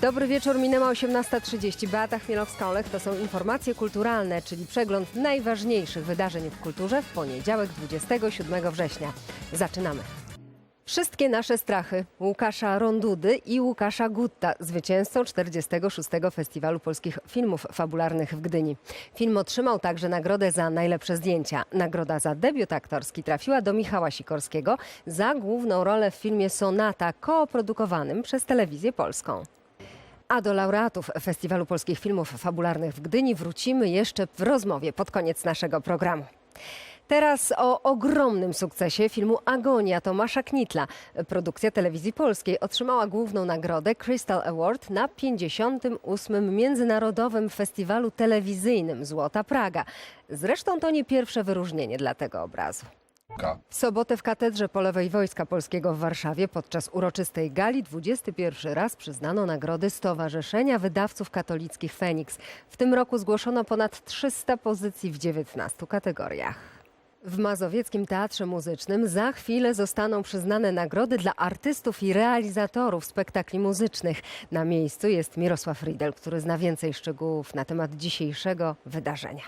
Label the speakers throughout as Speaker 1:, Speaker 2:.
Speaker 1: Dobry wieczór, minęła 18.30. Beata Chmielowska-Olech to są informacje kulturalne, czyli przegląd najważniejszych wydarzeń w kulturze w poniedziałek 27 września. Zaczynamy. Wszystkie nasze strachy Łukasza Rondudy i Łukasza Gutta, zwycięzcą 46. Festiwalu Polskich Filmów Fabularnych w Gdyni. Film otrzymał także nagrodę za najlepsze zdjęcia. Nagroda za debiut aktorski trafiła do Michała Sikorskiego za główną rolę w filmie Sonata, kooprodukowanym przez Telewizję Polską. A do laureatów Festiwalu Polskich Filmów Fabularnych w Gdyni wrócimy jeszcze w rozmowie pod koniec naszego programu. Teraz o ogromnym sukcesie filmu Agonia Tomasza Knitla. Produkcja telewizji polskiej otrzymała główną nagrodę Crystal Award na 58. Międzynarodowym Festiwalu Telewizyjnym Złota Praga. Zresztą to nie pierwsze wyróżnienie dla tego obrazu. W sobotę w Katedrze Polowej Wojska Polskiego w Warszawie podczas uroczystej gali 21 raz przyznano nagrody Stowarzyszenia Wydawców Katolickich Feniks. W tym roku zgłoszono ponad 300 pozycji w 19 kategoriach. W Mazowieckim Teatrze Muzycznym za chwilę zostaną przyznane nagrody dla artystów i realizatorów spektakli muzycznych. Na miejscu jest Mirosław Riedel, który zna więcej szczegółów na temat dzisiejszego wydarzenia.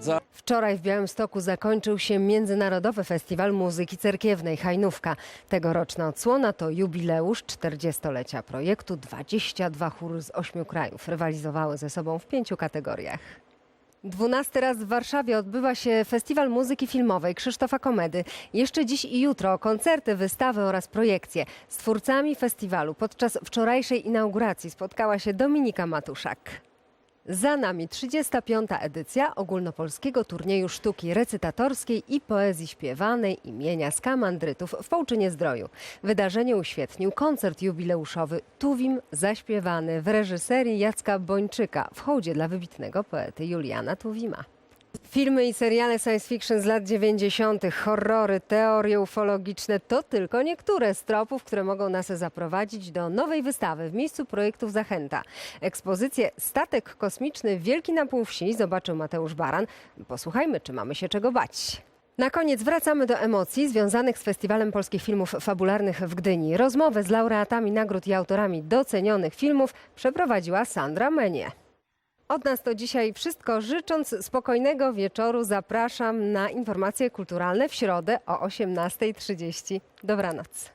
Speaker 2: Za
Speaker 1: Wczoraj w Białymstoku zakończył się Międzynarodowy Festiwal Muzyki Cerkiewnej Hajnówka. Tegoroczna odsłona to jubileusz 40-lecia projektu. 22 chóry z ośmiu krajów rywalizowały ze sobą w pięciu kategoriach. Dwunasty raz w Warszawie odbywa się Festiwal Muzyki Filmowej Krzysztofa Komedy. Jeszcze dziś i jutro koncerty, wystawy oraz projekcje. Z twórcami festiwalu podczas wczorajszej inauguracji spotkała się Dominika Matuszak. Za nami 35. edycja ogólnopolskiego turnieju sztuki recytatorskiej i poezji śpiewanej imienia Skamandrytów w Połczynie Zdroju. Wydarzenie uświetnił koncert jubileuszowy Tuwim zaśpiewany w reżyserii Jacka Bończyka w hołdzie dla wybitnego poety Juliana Tuwima. Filmy i seriale science fiction z lat 90., horrory, teorie ufologiczne to tylko niektóre z tropów, które mogą nas zaprowadzić do nowej wystawy w miejscu projektów Zachęta. Ekspozycję Statek kosmiczny Wielki na pół wsi zobaczył Mateusz Baran. Posłuchajmy, czy mamy się czego bać. Na koniec wracamy do emocji związanych z Festiwalem Polskich Filmów Fabularnych w Gdyni. Rozmowę z laureatami nagród i autorami docenionych filmów przeprowadziła Sandra Menie. Od nas to dzisiaj wszystko. Życząc spokojnego wieczoru, zapraszam na informacje kulturalne w środę o 18.30. Dobranoc.